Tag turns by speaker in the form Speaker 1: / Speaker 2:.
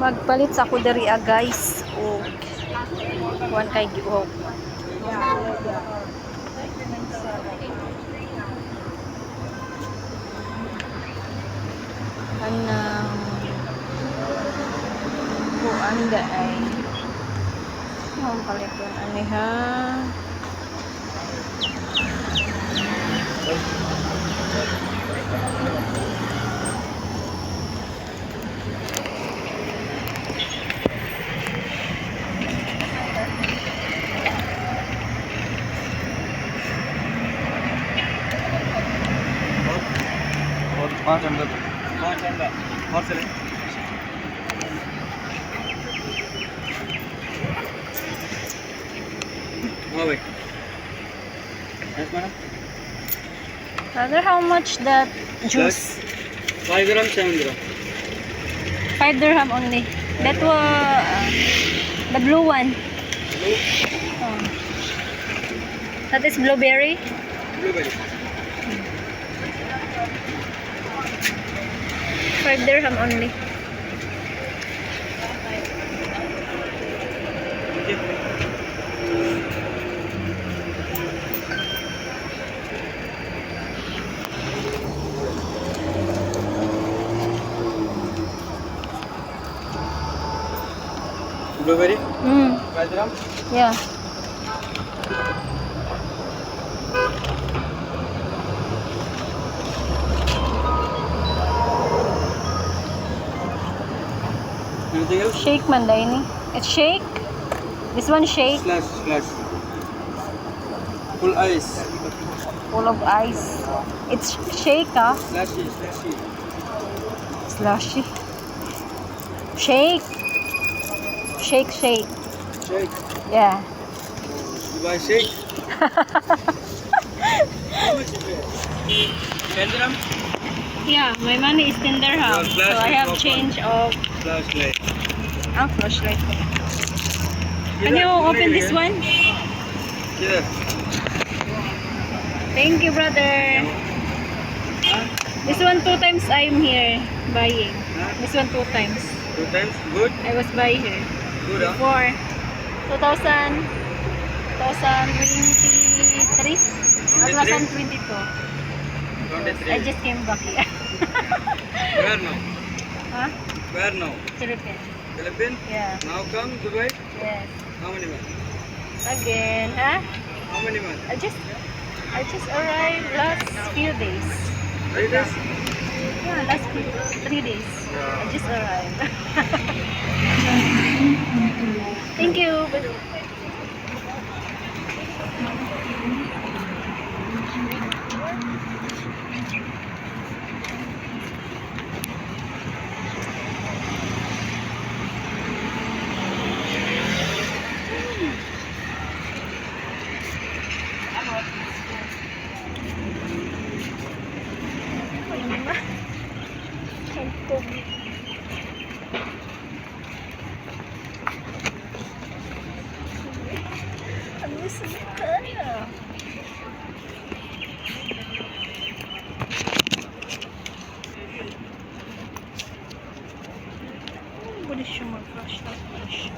Speaker 1: Magpalit sa diri ah, guys. O kuan kay giog. Anang kuan da ay Ang palit yun ani ha.
Speaker 2: पाँच अंडा दो पाँच अंडा और चले हाँ भाई yes madam
Speaker 1: Father, how much that juice?
Speaker 2: Five gram seven gram
Speaker 1: 5 dirham only. That was uh, the blue one. Oh. That is blueberry.
Speaker 2: Blueberry
Speaker 1: 5 dirham only.
Speaker 2: Blueberry?
Speaker 1: Mm.
Speaker 2: 5 dirham?
Speaker 1: Yeah.
Speaker 2: Deal?
Speaker 1: Shake man daw ini. It's shake. This one shake.
Speaker 2: Slash, slash. Full ice.
Speaker 1: Full of ice. It's shake ah.
Speaker 2: Slashy, slashy.
Speaker 1: Slashy. Shake. Shake, shake.
Speaker 2: Shake.
Speaker 1: Yeah.
Speaker 2: You buy shake? How
Speaker 1: Yeah, my money is 10 dirham. So I have change of
Speaker 2: flashlight.
Speaker 1: Ah, flashlight ko. Can you open this one?
Speaker 2: Yeah.
Speaker 1: Thank you, brother. This one two times I'm here buying. This one two times.
Speaker 2: Two times? Good?
Speaker 1: I was buying here.
Speaker 2: Good, huh?
Speaker 1: Before. 2000, 2023? 2022.
Speaker 2: 23.
Speaker 1: I just came back here.
Speaker 2: Where now?
Speaker 1: Huh?
Speaker 2: Where now?
Speaker 1: Philippines.
Speaker 2: Philippines?
Speaker 1: Yeah.
Speaker 2: Now come Dubai?
Speaker 1: Yes.
Speaker 2: How many months?
Speaker 1: Again, huh?
Speaker 2: How many months?
Speaker 1: I just I just arrived last few days.
Speaker 2: Three days?
Speaker 1: Yeah, last few, three days.
Speaker 2: Yeah.
Speaker 1: I just arrived. Barış'ım arkadaşlar. Barış.